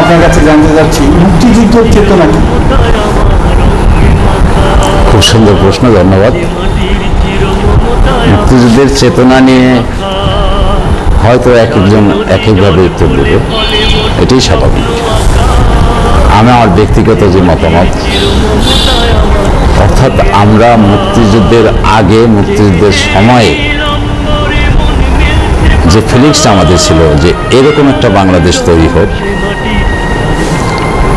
আপনার কাছে জানতে চাচ্ছি মুক্তিযুদ্ধের চেতনা কি? খুব সুন্দর প্রশ্ন, ধন্যবাদ। মুক্তিযুদ্ধের চেতনা নিয়ে হয়তো এক একজন এক একভাবে উত্তর দেবে। এটাই স্বাভাবিক। আমি আমার ব্যক্তিগত যে মতামত, অর্থাৎ আমরা মুক্তিযুদ্ধের আগে, মুক্তিযুদ্ধের সময়ে যে ফিলিংসটা আমাদের ছিল, যে এরকম একটা বাংলাদেশ তৈরি হোক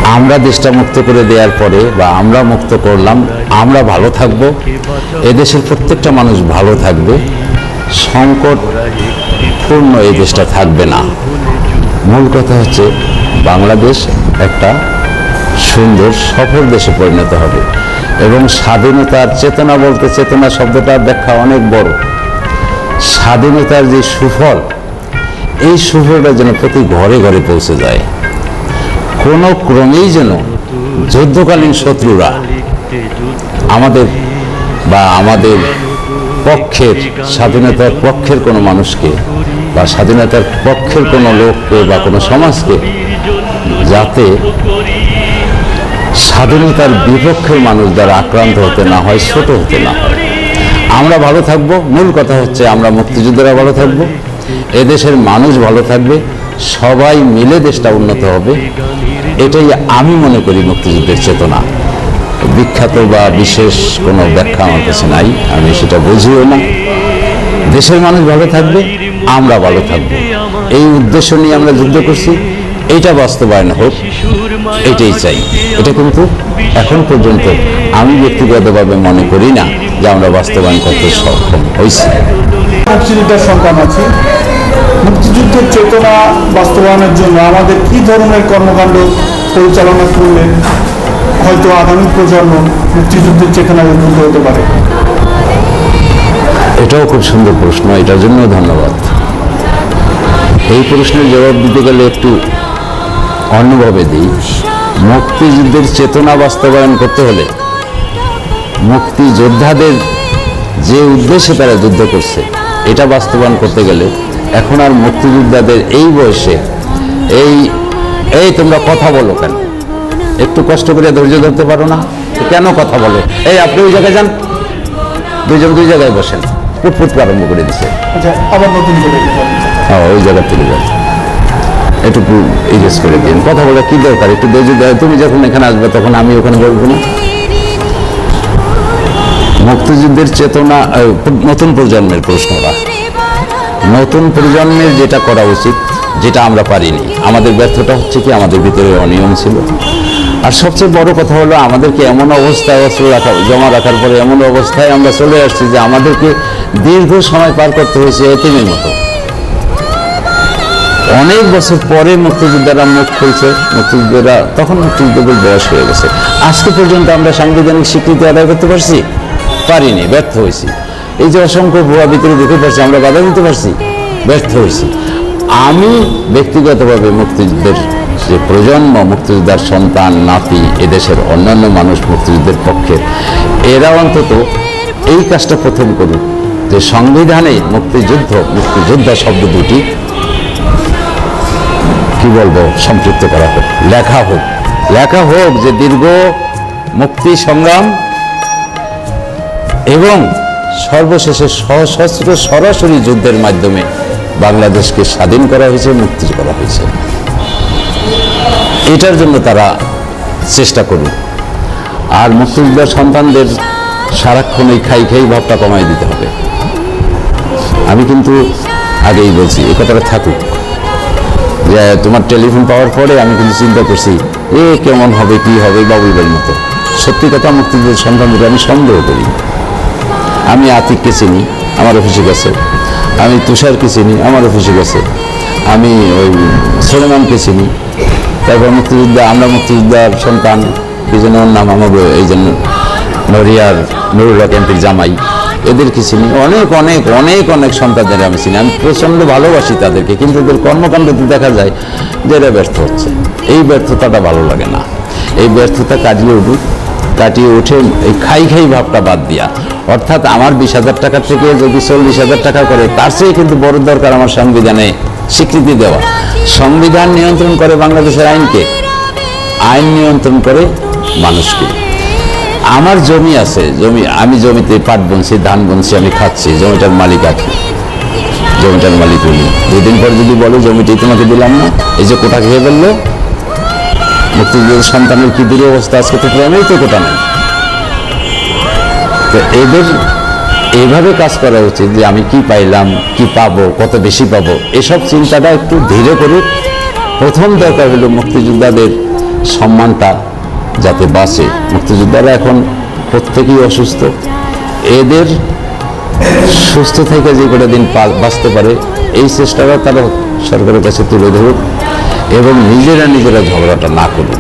আমরা দেশটা মুক্ত করে দেওয়ার পরে বা আমরা মুক্ত করলাম, আমরা ভালো থাকব, এদেশের প্রত্যেকটা মানুষ ভালো থাকবে, সংকটপূর্ণ এই দেশটা থাকবে না। মূল কথা হচ্ছে বাংলাদেশ একটা সুন্দর, সফল দেশে পরিণত হবে এবং স্বাধীনতার চেতনা বলতে চেতনা শব্দটার ব্যাখ্যা অনেক বড়। স্বাধীনতার যে সুফল, এই সুফলটা যেন প্রতি ঘরে ঘরে পৌঁছে যায়। কোনো ক্রমেই যেন যুদ্ধকালীন শত্রুরা আমাদের বা আমাদের পক্ষের, স্বাধীনতার পক্ষের কোনো মানুষকে বা স্বাধীনতার পক্ষের কোনো লোককে বা কোনো সমাজকে যাতে স্বাধীনতার বিপক্ষের মানুষ দ্বারা আক্রান্ত হতে না হয়, ছোট হতে না হয়। আমরা ভালো থাকব। মূল কথা হচ্ছে আমরা মুক্তিযোদ্ধারা ভালো থাকব। এদেশের মানুষ ভালো থাকবে। সবাই মিলে দেশটা উন্নত হবে, এটাই আমি মনে করি মুক্তিযুদ্ধের চেতনা। বিখ্যাত বা বিশেষ কোনো ব্যাখ্যা আমার কাছে নাই, আমি সেটা বুঝিও না। দেশের মানুষ ভালো থাকবে, আমরা ভালো থাকব। এই উদ্দেশ্য নিয়ে আমরা যুদ্ধ করছি, এইটা বাস্তবায়ন হোক, এটাই চাই। এটা কিন্তু এখন পর্যন্ত আমি ব্যক্তিগতভাবে মনে করি না যে আমরা বাস্তবায়ন করতে সক্ষম হয়েছি। সন্তান আছি মুক্তিযুদ্ধের চেতনা বাস্তবায়নের জন্য আমাদের কি ধরনের কর্মকাণ্ড পরিচালনা করলে হয়তো আগামী প্রজন্ম মুক্তিযুদ্ধের চেতনায় উদ্বুদ্ধ হতে পারে? এটাও খুব সুন্দর প্রশ্ন, এটার জন্য ধন্যবাদ। এই প্রশ্নের জবাব দিতে গেলে একটু অন্যভাবে দিই। মুক্তিযুদ্ধের চেতনা বাস্তবায়ন করতে হলে মুক্তিযোদ্ধাদের যে উদ্দেশ্যে তারা যুদ্ধ করছে এটা বাস্তবায়ন করতে গেলে এখন আর মুক্তিযোদ্ধাদের এই বয়সে এই এই তোমরা কথা বলো কেন? একটু কষ্ট করে ধৈর্য ধরতে পারো না? কেন কথা বলো? এই আপনি ওই জায়গায় যান। দুইজন দুই জায়গায় বসেন। ফুটফুট আরম্ভ করে আবার নতুন হ্যাঁ ওই জায়গা থেকে যান। একটু ইরেজ করে দিন। কথা বলে কি দরকার? একটু ধৈর্য দেয় তুমি যখন এখানে আসবে তখন আমি ওখানে বলব না? মুক্তিযুদ্ধের চেতনা নতুন প্রজন্মের প্রশ্নটা নতুন প্রজন্মের যেটা করা উচিত, যেটা আমরা পারিনি। আমাদের ব্যর্থতা হচ্ছে কি, আমাদের ভিতরে অনিয়ম ছিল। আর সবচেয়ে বড় কথা হলো, আমাদেরকে এমন অবস্থায় অস্ত্র রাখা, জমা রাখার পরে এমন অবস্থায় আমরা চলে আসছি যে আমাদেরকে দীর্ঘ সময় পার করতে হয়েছে এতিমের মতো। অনেক বছর পরে মুক্তিযোদ্ধারা মুখ খুলছে, মুক্তিযোদ্ধারা, তখন মুক্তিযুদ্ধের বয়স হয়ে গেছে। আজকে পর্যন্ত আমরা সাংবিধানিক স্বীকৃতি আদায় করতে পারছি? পারিনি, ব্যর্থ হয়েছি। এই যে অসংখ্য ভুয়া ভিতরে দেখতে পারছি আমরা বাধা দিতে পারছি, ব্যর্থ হয়েছি। আমি ব্যক্তিগতভাবে মুক্তিযুদ্ধের যে প্রজন্ম, মুক্তিযোদ্ধার সন্তান, নাতি, এদেশের অন্যান্য মানুষ, মুক্তিযুদ্ধের পক্ষে, এরা অন্তত এই কাজটা প্রথম করুক, যে সংবিধানে মুক্তিযুদ্ধ, মুক্তিযোদ্ধা শব্দ দুটি কি বলব সম্পৃক্ত করা হোক, লেখা হোক। লেখা হোক যে দীর্ঘ মুক্তি সংগ্রাম এবং সর্বশেষে সশস্ত্র সরাসরি যুদ্ধের মাধ্যমে বাংলাদেশকে স্বাধীন করা হয়েছে, মুক্তি করা হয়েছে। এটার জন্য তারা চেষ্টা করুক। আর মুক্তিযোদ্ধার সন্তানদের সারাক্ষণ এই খাই খাই ভাবটা কমাই দিতে হবে। আমি কিন্তু আগেই বলছি, এ কথাটা থাকুক। যে, তোমার টেলিফোন পাওয়ার পরে আমি কিন্তু চিন্তা করছি, এ কেমন হবে, কি হবে বাবুলবের মতো। সত্যি কথা মুক্তিযুদ্ধের সন্তানদের আমি সন্দেহ করি। আমি আতিককে চিনি আমার অফিসে গেছে। আমি তুষারকে চিনি আমার অফিসে গেছে। আমি ওই সলেমানকে চিনি। তারপর মুক্তিযোদ্ধা, আমরা মুক্তিযোদ্ধার সন্তান কি যেন ওর নাম আমার এই জন্য নরিয়ার নুরুল্লাহ ক্যাম্পের জামাই। এদেরকে চিনি। অনেক অনেক অনেক অনেক সন্তানদের আমি চিনি। আমি প্রচণ্ড ভালোবাসি তাদেরকে, কিন্তু এদের কর্মকাণ্ডতে দেখা যায় যে এরা ব্যর্থ হচ্ছে। এই ব্যর্থতাটা ভালো লাগে না। এই ব্যর্থতা কাটিয়ে উঠুক। কাটিয়ে উঠে এই খাই খাই ভাবটা বাদ দিয়া। অর্থাৎ আমার বিশ হাজার টাকা থেকে যদি চল্লিশ হাজার টাকা করে, তার চেয়ে কিন্তু বড় দরকার আমার সংবিধানে স্বীকৃতি দেওয়া। সংবিধান নিয়ন্ত্রণ করে বাংলাদেশের আইনকে, আইন নিয়ন্ত্রণ করে মানুষকে। আমার জমি আছে, জমি, আমি জমিতে পাট বুনছি, ধান বুনছি, আমি খাচ্ছি, জমিটার মালিক আছে জমিটার মালিক উনি। দুদিন পর যদি বলো জমিটি তোমাকে দিলাম না, এই যে কোটা খেয়ে ফেলল মুক্তিযুদ্ধের সন্তানের কি দূর অবস্থা আজকে তো প্রেমেই তো কোটা নেই? তো এদের এইভাবে কাজ করা উচিত যে আমি কি পাইলাম, কি পাবো, কত বেশি পাবো? এসব চিন্তাটা একটু ধীরে করে প্রথম দরকার হলো মুক্তিযোদ্ধাদের সম্মানটা যাতে বাঁচে। মুক্তিযোদ্ধারা এখন প্রত্যেকেই অসুস্থ। এদের সুস্থ থেকে যে কটা দিন বাঁচতে পারে, এই চেষ্টাটা তারা সরকারের কাছে তুলে ধরুক। এবং নিজেরা নিজেরা ঝগড়াটা না করুক।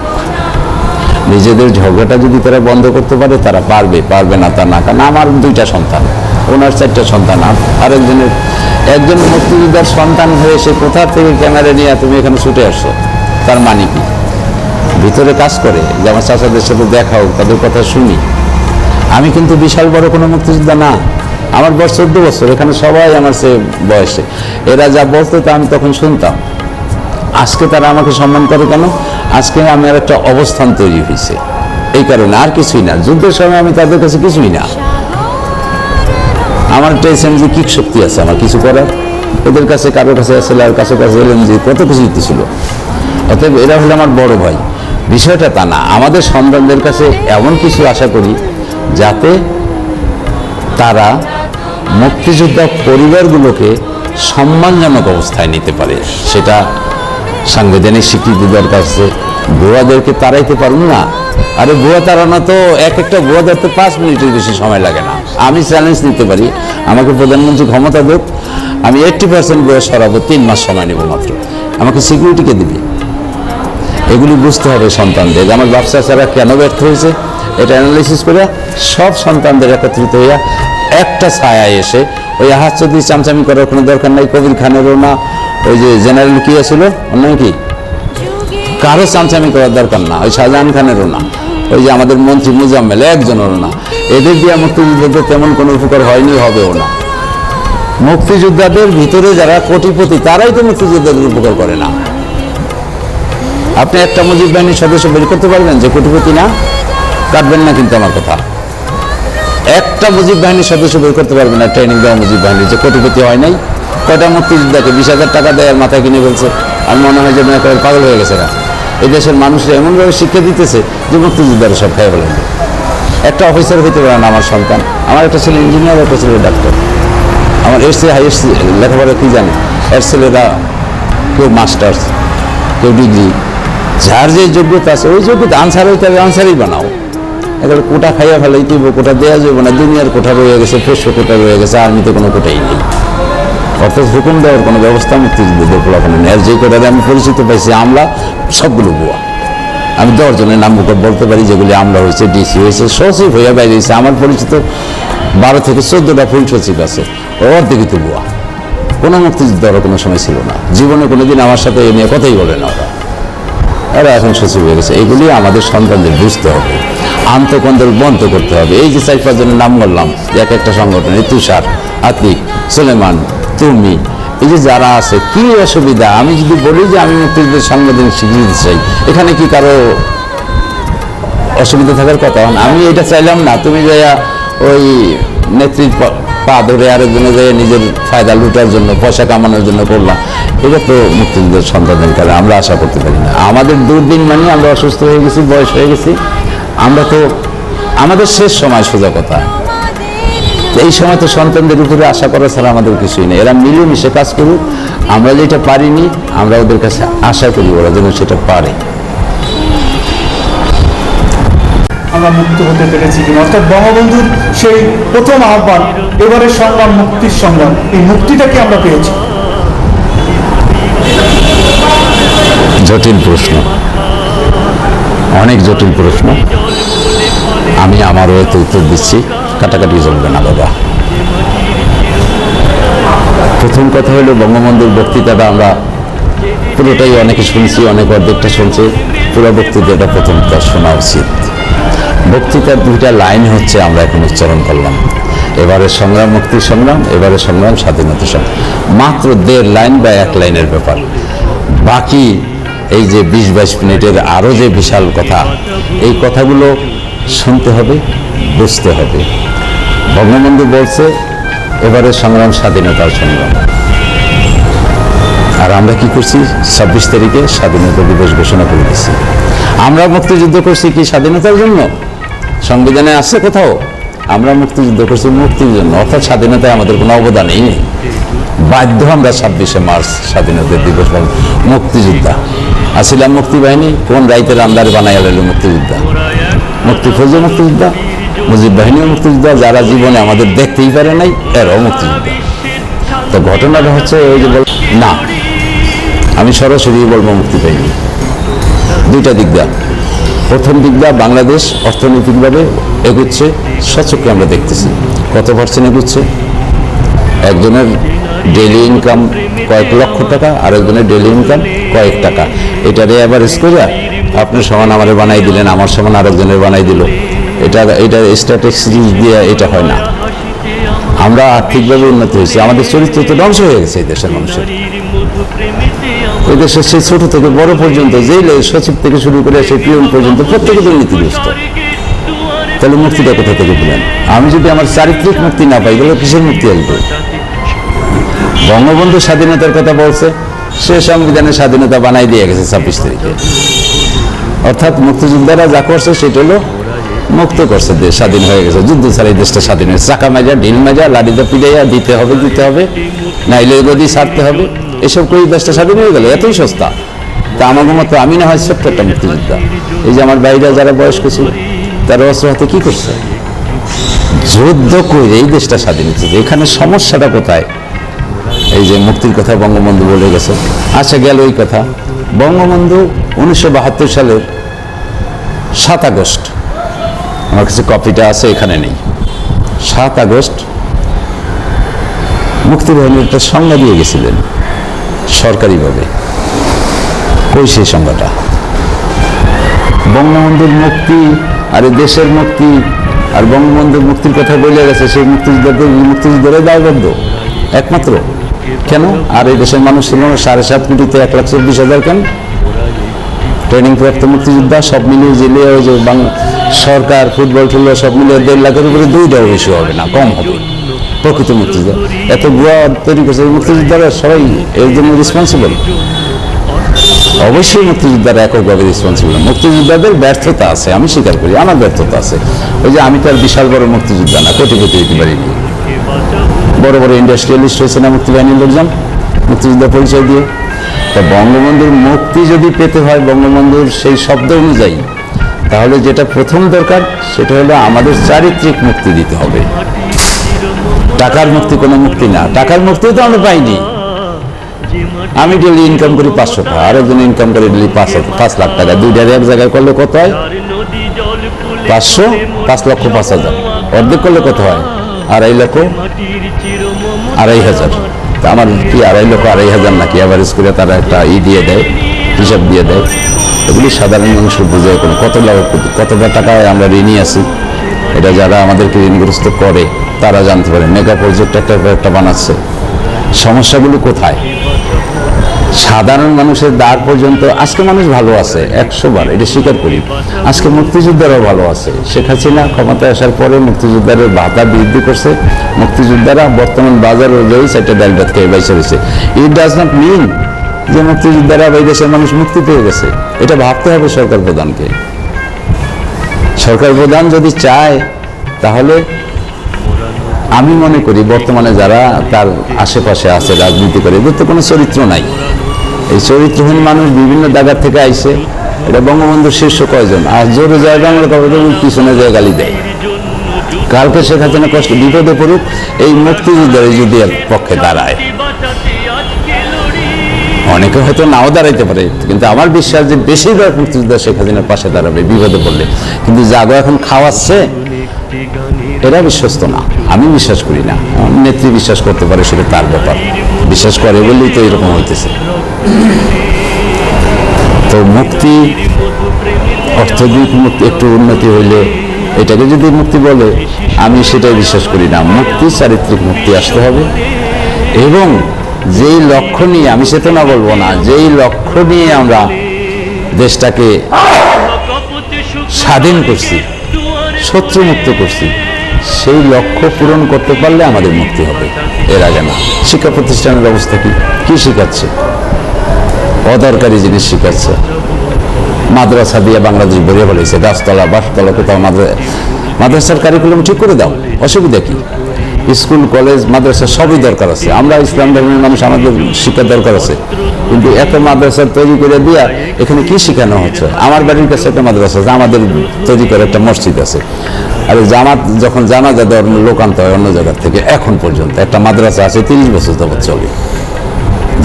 নিজেদের ঝগড়াটা যদি তারা বন্ধ করতে পারে, তারা পারবে পারবে না তা না কারণ আমার দুইটা সন্তান, ওনার চারটা সন্তান, আর- আরেকজনের, একজন মুক্তিযোদ্ধার সন্তান হয়ে সে কোথা থেকে ক্যামেরা নিয়ে তুমি এখানে ছুটে আসছো? তার মানে কি? ভিতরে কাজ করে, যে আমার চাচাদের সাথে দেখা হোক, তাদের কথা শুনি। আমি কিন্তু বিশাল বড় কোনো মুক্তিযোদ্ধা না। আমার বয়স চোদ্দ বছর, এখানে সবাই আমার সে বয়সে। এরা যা বলতো তা আমি তখন শুনতাম। আজকে তারা আমাকে সম্মান করে কেন? আজকে আমার একটা অবস্থান তৈরি হয়েছে এই কারণে আর কিছুই না। যুদ্ধের সময় আমি তাদের কাছে কিছুই না। আমার একটা এসএমজি কিক শক্তি আছে আমার, কিছু করার? ওদের কাছে, কারোর কাছে আসলে আর কাছে কাছে এলএমজি, কত কিছু ছিল অতএব এরা হলো আমার বড় ভাই। বিষয়টা তা না। আমাদের সন্তানদের কাছে এমন কিছু আশা করি, যাতে তারা মুক্তিযোদ্ধা পরিবারগুলোকে সম্মানজনক অবস্থায় নিতে পারে। সেটা সাংবিধানিক স্বীকৃতি দরকার আছে ভুয়াদেরকে তাড়াইতে পারুন না। আরে ভুয়া তাড়ানো তো এক একটা ভুয়া ধরতে পাঁচ মিনিটের বেশি সময় লাগে না। আমি চ্যালেঞ্জ নিতে পারি। আমাকে প্রধানমন্ত্রী ক্ষমতা দেব আমি এইট্টি পার্সেন্ট ভুয়া সরাবো, তিন মাস সময় নেব মাত্র। আমাকে সিকিউরিটিকে দিবি? এগুলি বুঝতে হবে সন্তানদের। আমার ব্যবসা ছাড়া কেন ব্যর্থ হয়েছে? এটা অ্যানালাইসিস করে সব সন্তানদের একত্রিত হইয়া একটা ছায়ায় এসে ওই হাত চৌধুরী চামচামি করার কোনো দরকার নাই, কবির খানেরও না, ওই যে জেনারেল কি ছিল, অন্য কি? কারও চামচামি করার দরকার না, ওই শাহজাহান খানেরও না, ওই যে আমাদের মন্ত্রী মুজাম্মেল, একজনেরও না। এদের দিয়ে মুক্তিযুদ্ধদের তেমন কোনো উপকার হয়নি, হবেও না। মুক্তিযোদ্ধাদের ভিতরে যারা কোটিপতি, তারাই তো মুক্তিযোদ্ধাদের উপকার করে না। আপনি একটা মুজিব বাহিনীর সদস্য বের করতে পারবেন যে কোটিপতি না? কাটবেন না কিন্তু আমার কথা। একটা মুজিব বাহিনীর সদস্য বের করতে পারবে না ট্রেনিং দেওয়া মুজিব বাহিনীর, যে কোটিপতি হয় নাই। কয়টা মুক্তিযোদ্ধাকে বিশ হাজার টাকা দেয় আর মাথায় কিনে ফেলছে? আর মনে হয় যে একেবারে পাগল হয়ে গেছে না এই দেশের মানুষরা এমনভাবে শিক্ষা দিতেছে যে মুক্তিযোদ্ধারা সব খাই বলেন একটা অফিসার হইতে পারে না আমার সন্তান। আমার একটা ছেলে ইঞ্জিনিয়ার একটা ছেলে ডাক্তার আমার এর চেয়ে হাইয়েস্ট লেখাপড়া কী জানে? এর ছেলেরা কেউ মাস্টার্স কেউ ডিগ্রি যার যে যোগ্যতা আছে, ওই যোগ্যতা আনসার হইতে হবে আনসারই বানাও। এগুলো কোটা খাইয়া ফেলাই তুই কোটা দেওয়া যাবে না, দুনিয়ার কোঠা রয়ে গেছে, ফ্রেশ কোটা রয়ে গেছে, আর্মিতে কোনো কোটাই নেই। অর্থাৎ হুকুম দেওয়ার কোনো ব্যবস্থা মুক্তিযুদ্ধের পোলাপানে নেই। আর যে কোটারে আমি পরিচিত পাইছি, আমলা, সবগুলো বুয়া আমি দশজনের নাম মুখ বলতে পারি, যেগুলি আমলা হয়েছে, ডিসি হয়েছে, সচিব হয়ে বাইরে হয়েছে। আমার পরিচিত বারো থেকে চোদ্দটা ফুল সচিব আছে, অর্ধেকই তো বুয়া কোনো মুক্তিযুদ্ধ মুক্তিযুদ্ধের কোনো সময় ছিল না। জীবনে কোনোদিন আমার সাথে এ নিয়ে কথাই বলে না ওরা। এরা এখন সচিব হয়ে গেছে। এগুলি আমাদের সন্তানদের বুঝতে হবে। আন্তকন্দল বন্ধ করতে হবে। এই যে চার পাঁচজনের নাম বললাম এক একটা সংগঠন, এই তুষার, আতিক, সুলেমান, তুমি, এই যে যারা আছে, কি অসুবিধা? আমি যদি বলি যে আমি মুক্তিযুদ্ধের সাংবিধানিক স্বীকৃতি চাই, এখানে কি কারও অসুবিধা থাকার কথা? আমি এটা চাইলাম না। তুমি যাইয়া ওই নেত্রীর পা- ধরে আরেকজনে যাইয়া নিজের ফায়দা লুটার জন্য, পয়সা কামানোর জন্য করলাম এটা তো মুক্তিযুদ্ধের সন্তানের কারণে আমরা আশা করতে পারি না। আমাদের দুর্দিন মানে আমরা অসুস্থ হয়ে গেছি, বয়স হয়ে গেছি। আমরা তো আমাদের শেষ সময় সোজা কথা। এই সময় তো সন্তানদের উপরে আশা করা ছাড়া আমাদের কিছুই নেই। এরা মিলেমিশে কাজ করুক। আমরা যেটা পারিনি আমরা ওদের কাছে আশা করি ওরা যেন সেটা পারে। আমরা মুক্ত হতে পেরেছি কিনা? অর্থাৎ বঙ্গবন্ধুর সেই প্রথম আহ্বান এবারের সংগ্রাম মুক্তির সংগ্রাম। এই মুক্তিটাকে আমরা পেয়েছি? জটিল প্রশ্ন। অনেক জটিল প্রশ্ন। আমি আমারও এতে উত্তর দিচ্ছি। কাটাকাটি চলবে না, বাবা। প্রথম কথা হলো বঙ্গবন্ধুর বক্তৃতাটা আমরা পুরোটাই অনেকে শুনছি, অনেক অর্ধেকটা শুনছে। পুরো বক্তৃতাটা প্রথমটা শোনা উচিত। বক্তৃতার দুইটা লাইন হচ্ছে আমরা এখন উচ্চারণ করলাম। এবারে সংগ্রাম, মুক্তি, সংগ্রাম, এবারে সংগ্রাম, স্বাধীনতা, সংগ্রাম। মাত্র দেড় লাইন বা এক লাইনের ব্যাপার। বাকি এই যে বিশ বাইশ মিনিটের আরও যে বিশাল কথা, এই কথাগুলো শুনতে হবে, বুঝতে হবে। বঙ্গবন্ধু বলছে, এবারে সংগ্রাম স্বাধীনতার সংগ্রাম। আর আমরা কি করছি? ছাব্বিশ তারিখে স্বাধীনতা দিবস ঘোষণা করে দিচ্ছি আমরা মুক্তিযুদ্ধ করছি কি স্বাধীনতার জন্য? সংবিধানে আছে কোথাও? আমরা মুক্তিযুদ্ধ করছি মুক্তির জন্য, অর্থাৎ স্বাধীনতায় আমাদের কোনো অবদানই নেই। বাধ্য আমরা ছাব্বিশে মার্চ স্বাধীনতা দিবস মুক্তিযোদ্ধা। আসিলাম মুক্তি বাহিনী কোন রাইতের আন্দার বানাই গেল মুক্তিযোদ্ধা? মুক্তি ফৌজ মুক্তিযোদ্ধা মুজিব বাহিনীও মুক্তিযোদ্ধা যারা জীবনে আমাদের দেখতেই পারে নাই, এরাও মুক্তিযোদ্ধা তো ঘটনাটা হচ্ছে ওই যে বল না, আমি সরাসরি বলব মুক্তি পাইনি দুইটা দিক দা প্রথম দিক দা বাংলাদেশ অর্থনৈতিকভাবে এগুচ্ছে, সচক্ষে আমরা দেখতেছি। কত পার্সেন্ট এগুচ্ছে? একজনের ডেইলি ইনকাম কয়েক লক্ষ টাকা আর একজনের ডেইলি ইনকাম কয়েক টাকা। এটারে অ্যাভারেজ করে আপনার সমান আমারে বানাই দিলেন, আমার সমান আরেকজনের বানাই দিল। এটা এটা স্ট্যাটিস্টিক্স দিয়ে এটা হয় না। আমরা আর্থিকভাবে উন্নতি হয়েছি, আমাদের চরিত্র তো ধ্বংস হয়ে গেছে এই দেশের মানুষের। এই দেশের সেই ছোট থেকে বড় পর্যন্ত, যেই সচিব থেকে শুরু করে সেই পিয়ন পর্যন্ত প্রত্যেকে দুর্নীতিগ্রস্ত। তাহলে মুক্তিটা কোথা থেকে দিলেন আমি যদি আমার চারিত্রিক মুক্তি না পাই তাহলে কিসের মুক্তি আসবে? বঙ্গবন্ধু স্বাধীনতার কথা বলছে সে সংবিধানে স্বাধীনতা বানাই দিয়ে গেছে ছাব্বিশ তারিখে। অর্থাৎ মুক্তিযোদ্ধারা যা করছে সেটা হলো মুক্ত করছে দেশ, স্বাধীন হয়ে গেছে। যুদ্ধ ছাড়া এই দেশটা স্বাধীন হয়েছে। চাকা মাজা ঢিল মাজা লাঠিতে পিড়াইয়া দিতে হবে দিতে হবে। নাইলে গদি ছাড়তে হবে। এসব করে দেশটা স্বাধীন হয়ে গেল। এতই সস্তা। তা আমার মতো আমি না হয় ছোট্ট একটা মুক্তিযোদ্ধা। এই যে আমার বাইরে যারা বয়স্ক ছিল, তারা অস্ত্র হাতে কী করছে? যুদ্ধ করে এই দেশটা স্বাধীন হচ্ছে। এখানে সমস্যাটা কোথায়? এই যে মুক্তির কথা বঙ্গবন্ধু বলে গেছে। আচ্ছা গেল ওই কথা। বঙ্গবন্ধু উনিশশো বাহাত্তর সালের সাত আগস্ট। আমার কাছে কপিটা আছে, এখানে নেই। সাত আগস্ট মুক্তিবাহিনীর একটা সংজ্ঞা দিয়ে গেছিলেন, সরকারিভাবে। কই সেই সংজ্ঞাটা? বঙ্গবন্ধুর মুক্তি, আর দেশের মুক্তি, আর বঙ্গবন্ধুর মুক্তির কথা বলে গেছে, সেই মুক্তিযুদ্ধের মুক্তিযুদ্ধের দায়বদ্ধ, একমাত্র। কেন? আর এই দেশের মানুষ ছিল সাড়ে সাত কোটিতে এক লাখ চব্বিশ হাজার কেন? ট্রেনিং প্রাপ্ত মুক্তিযোদ্ধা সব মিলিয়ে জেলে ওই যে সরকার, ফুটবল টুটবল সব মিলিয়ে দেড় লাখের উপরে দুইটাও বেশি হবে না, কম হবে। প্রকৃত মুক্তিযোদ্ধা। এত ভুয়া তৈরি করছে মুক্তিযোদ্ধারা সবাই এর জন্য রেসপন্সিবল অবশ্যই মুক্তিযোদ্ধারা এককভাবে রেসপন্সিবল মুক্তিযোদ্ধাদের ব্যর্থতা আছে, আমি স্বীকার করি, আমার ব্যর্থতা আছে। ওই যে আমি তো আর বিশাল বড় মুক্তিযোদ্ধা না কোটি কোটি দিতে পারিনি। বড় বড় ইন্ডাস্ট্রিয়ালিস্ট হয়েছে না মুক্তিবাহিনীর লোকজন মুক্তিযোদ্ধা পরিচয় দিয়ে। তা বঙ্গবন্ধুর মুক্তি যদি পেতে হয়, বঙ্গবন্ধুর সেই শব্দ অনুযায়ী, তাহলে যেটা প্রথম দরকার, সেটা হলো আমাদের চারিত্রিক মুক্তি দিতে হবে। টাকার মুক্তি কোনো মুক্তি না। টাকার মুক্তিও তো আমরা পাইনি। আমি ডেলি ইনকাম করি পাঁচশো টাকা আরেকজন ইনকাম করে ডেলি পাঁচ পাঁচ লাখ টাকা। দুইটার এক জায়গায় করলে কত হয়? পাঁচশো, পাঁচ লক্ষ, পাঁচ হাজার। অর্ধেক করলে কত হয়? আড়াই লক্ষ আড়াই হাজার। আমার কি আড়াই লক্ষ আড়াই হাজার নাকি? অ্যাভারেজ করে তারা একটা ই দিয়ে দেয়, হিসাব দিয়ে দেয়। এগুলি সাধারণ মানুষের বোঝায় করে কত লাভ কতটা টাকায় আমরা ঋণী আছি? এটা যারা আমাদেরকে ঋণগ্রস্ত করে, তারা জানতে পারে। মেগা প্রজেক্ট একটা একটা বানাচ্ছে। সমস্যাগুলো কোথায়? সাধারণ মানুষের দ্বার পর্যন্ত, আজকে মানুষ ভালো আছে, একশো বার, এটা স্বীকার করি। আজকে মুক্তিযোদ্ধারাও ভালো আছে। শেখ হাসিনা ক্ষমতায় আসার পরে মুক্তিযোদ্ধাদের ভাতা বৃদ্ধি করছে। মুক্তিযোদ্ধারা বর্তমান বাজার অনুযায়ী সেটা ডাল ভাত খেয়ে বাইসে রয়েছে। ইট ডাজ নট মিন যে মুক্তিযোদ্ধারা এই দেশের মানুষ মুক্তি পেয়ে গেছে। এটা ভাবতে হবে সরকার প্রধানকে। সরকার প্রধান যদি চায়, তাহলে আমি মনে করি বর্তমানে যারা তার আশেপাশে আছে, রাজনীতি করে, এদের তো কোনো চরিত্র নাই। এই চরিত্রহীন মানুষ বিভিন্ন জায়গা থেকে আইছে। এটা বঙ্গবন্ধুর শীর্ষ কয়জন? আর জোরে যায় বাংলা কবে পিছনে যায় গালি দেয়। কালকে শেখ হাসিনা কষ্ট বিপদে পড়ুক, এই মুক্তিযুদ্ধের যদি এর পক্ষে দাঁড়ায়। অনেকে হয়তো নাও দাঁড়াইতে পারে, কিন্তু আমার বিশ্বাস যে বেশিরভাগ মুক্তিযোদ্ধা শেখ হাসিনার পাশে দাঁড়াবে বিপদে পড়লে। কিন্তু জাগো এখন খাওয়াচ্ছে, এরা বিশ্বস্ত না। আমি বিশ্বাস করি না। নেত্রী বিশ্বাস করতে পারে সেটা তার ব্যাপার। বিশ্বাস করে বলেই তো এরকম হইতেছে। তো মুক্তি অর্থনৈতিক মুক্তি একটু উন্নতি হইলে এটাকে যদি মুক্তি বলে, আমি সেটাই বিশ্বাস করি না। মুক্তি, চারিত্রিক মুক্তি আসতে হবে। এবং যেই লক্ষ্য নিয়ে আমি চেতনা বলব না, যেই লক্ষ্য নিয়ে আমরা দেশটাকে স্বাধীন করছি, শত্রুমুক্ত করছি, সেই লক্ষ্য পূরণ করতে পারলে আমাদের মুক্তি হবে। এর আগে না। শিক্ষা প্রতিষ্ঠানের অবস্থা কি? কী শিখাচ্ছে? অদরকারি জিনিস শিখাচ্ছে মাদ্রাসা দিয়ে বাংলাদেশ বেরিয়ে ফেলেছে। গাছতলা বাসতলা কোথাও মাদ্রাসা মাদ্রাসার কারিকুলাম ঠিক করে দাও, অসুবিধা কি? স্কুল, কলেজ, মাদ্রাসা সবই দরকার আছে। আমরা ইসলাম ধর্মের মানুষ, আমাদের শিক্ষার দরকার আছে। কিন্তু এত মাদ্রাসা তৈরি করে দিয়া এখানে কি শেখানো হচ্ছে? আমার বাড়ির কাছে একটা মাদ্রাসা আছে, আমাদের তৈরি করে একটা মসজিদ আছে। আর জামাত যখন জানাজা দেওয়ার লোক আনতে হয় অন্য জায়গার থেকে, এখন পর্যন্ত একটা মাদ্রাসা আছে তিরিশ বছর যাবৎ চলে।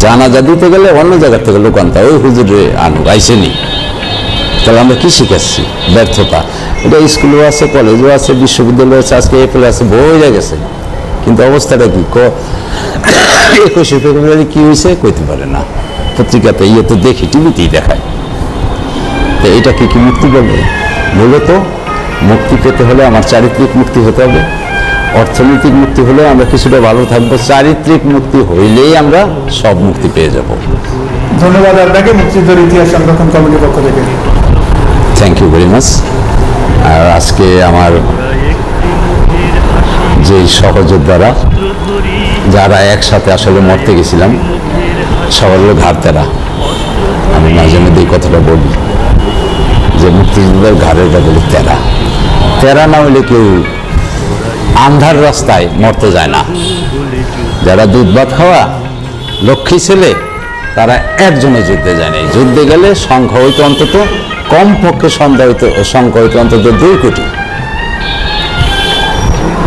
জানাজা দিতে গেলে অন্য জায়গার থেকে লোক ওই হুজুরে আনুক, আইসেনি। তাহলে আমরা কি শিখাচ্ছি? ব্যর্থতা। এটা স্কুলও আছে, কলেজও আছে, বিশ্ববিদ্যালয় আছে, আজকে এফেল আছে বই গেছে। কিন্তু অবস্থাটা কি? ক ফেব্রুয়ারি কি হয়েছে কইতে পারে না। পত্রিকাতে ইয়ে তো দেখি, টিভিতেই দেখায়। তো এটা কি কি মুক্তি বলবে মূলত মুক্তি পেতে হলে আমার চারিত্রিক মুক্তি হতে হবে। অর্থনৈতিক মুক্তি হলে আমরা কিছুটা ভালো থাকব চারিত্রিক মুক্তি হইলেই আমরা সব মুক্তি পেয়ে যাব। ধন্যবাদ আপনাকে মুক্তিযুদ্ধের ইতিহাস সংরক্ষণ কমিটির পক্ষ থেকে। থ্যাংক ইউ ভেরি মাচ আর আজকে আমার যে সহযোদ্ধারা যারা একসাথে আসলে মরতে গেছিলাম সবার হলো ঘাড়তেরা। আমি মাঝে মধ্যে এই কথাটা বলি যে মুক্তিযোদ্ধার ঘাড়ের বলি তেরা। তেরা না হলে কেউ আন্ধার রাস্তায় মরতে যায় না। যারা দুধ ভাত খাওয়া, লক্ষ্মী ছেলে, তারা একজনে যুদ্ধে যায়নি যুদ্ধে গেলে সংখ্যা হইতো অন্তত, কমপক্ষে সংখ্যা হইতো সংখ্যা হইতো অন্তত দুই কোটি।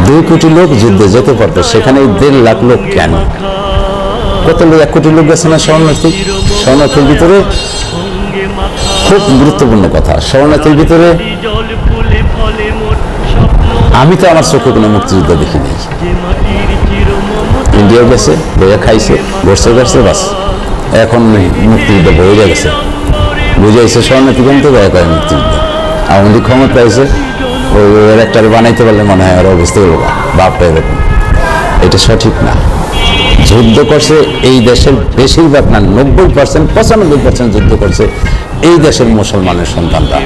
দুই কোটি লোক যুদ্ধে যেতে পারতো, সেখানে দেড় লাখ লোক কেন? কত লোক এক কোটি লোক গেছে না শরণার্থী? শরণার্থীর ভিতরে খুব গুরুত্বপূর্ণ কথা। শরণার্থীর ভিতরে আমি তো আমার চোখে কোনো মুক্তিযুদ্ধ চির মমতা ইন্ডিয়া গেছে, বইয়া খাইছে বসে গেছে বাস। এখন মুক্তিযুদ্ধ বয়ে গেছে। বুঝাইছে শরণার্থী কিন্তু দয়া করে মুক্তিযুদ্ধ। আওয়ামী লীগ ক্ষমতা পাইছে, ওই একটা বানাইতে পারলে মনে হয় অবস্থা হলো না বাপটা এরকম। এটা সঠিক না। যুদ্ধ করছে এই দেশের বেশিরভাগ না, নব্বই পার্সেন্ট, পঁচানব্বই পার্সেন্ট যুদ্ধ করছে এই দেশের মুসলমানের সন্তানরা।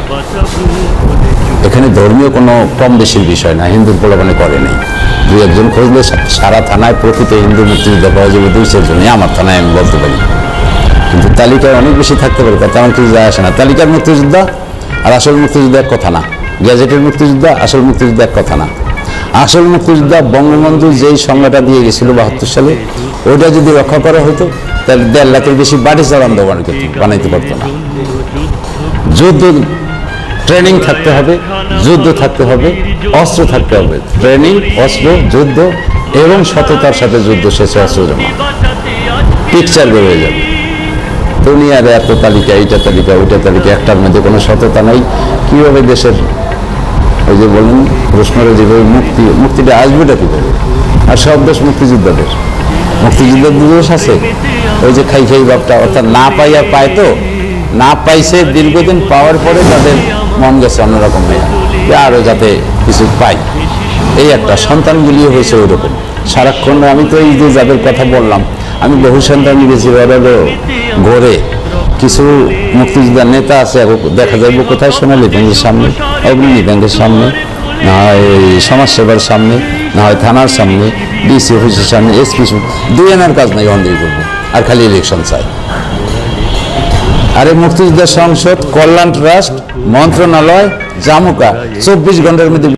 এখানে ধর্মীয় কোনো কম বেশির বিষয় না হিন্দুর পোলাপানি করে নেই। দুই একজন খুঁজলে সারা থানায় প্রকৃত হিন্দু মুক্তিযুদ্ধ পাওয়া যাবে দুই চারজনই আমার থানায় আমি বলতে পারি। কিন্তু তালিকায় অনেক বেশি থাকতে পারে, তাতে আমার কিছু যায় আসে না। তালিকার মুক্তিযোদ্ধা আর আসল মুক্তিযুদ্ধ এক কথা না। গ্যাজেটের মুক্তিযোদ্ধা, আসল মুক্তিযুদ্ধ এক কথা না। আসল মুক্তিযোদ্ধা বঙ্গবন্ধু যেই সংজ্ঞাটা দিয়ে গেছিল বাহাত্তর সালে ওইটা যদি রক্ষা করা হতো, তাহলে দেড় লাখের বেশি বাড়ি চালান দোকান বানাইতে পারতো না। যুদ্ধ ট্রেনিং থাকতে হবে, যুদ্ধ থাকতে হবে, অস্ত্র থাকতে হবে। ট্রেনিং অস্ত্র, যুদ্ধ এবং সততার সাথে যুদ্ধ শেষে অস্ত্র জমা। পিকচার বেরোয় যাবে। দুনিয়ার এত তালিকা, এইটা তালিকা, ওইটা তালিকা, একটার মধ্যে কোনো সততা নাই। কীভাবে দেশের ওই যে বলেন প্রশ্নের যেভাবে মুক্তি, মুক্তিটা আসবেটা কী করে আর সব দেশ মুক্তিযোদ্ধাদের। মুক্তিযুদ্ধের দিবস আছে। ওই যে খাই খাই বাপটা, অর্থাৎ না পাইয়া পায় তো। না পাইছে, দীর্ঘদিন পাওয়ার পরে তাদের মন গেছে অন্যরকম হয়ে। আরও যাতে কিছু পাই। এই একটা সন্তানগুলিও হয়েছে ওই রকম সারাক্ষণ আমি তো এই যে যাদের কথা বললাম, আমি বহু সন্তান গেছি ওরা গড়ে কিছু মুক্তিযোদ্ধার নেতা আছে দেখা যাবে কোথায় সোনালী ব্যাংকের সামনে, অগ্রণী ব্যাংকের সামনে, না হয় সমাজসেবার সামনে, না হয় থানার সামনে, ডিসি অফিসের সামনে, এস এসপি দুই আনার কাজ নাই অন্ধেই করব, আর খালি ইলেকশন চাই। আরে মুক্তিযোদ্ধা সংসদ, কল্যাণ ট্রাস্ট মন্ত্রণালয় জামুকা চব্বিশ ঘণ্টার মধ্যে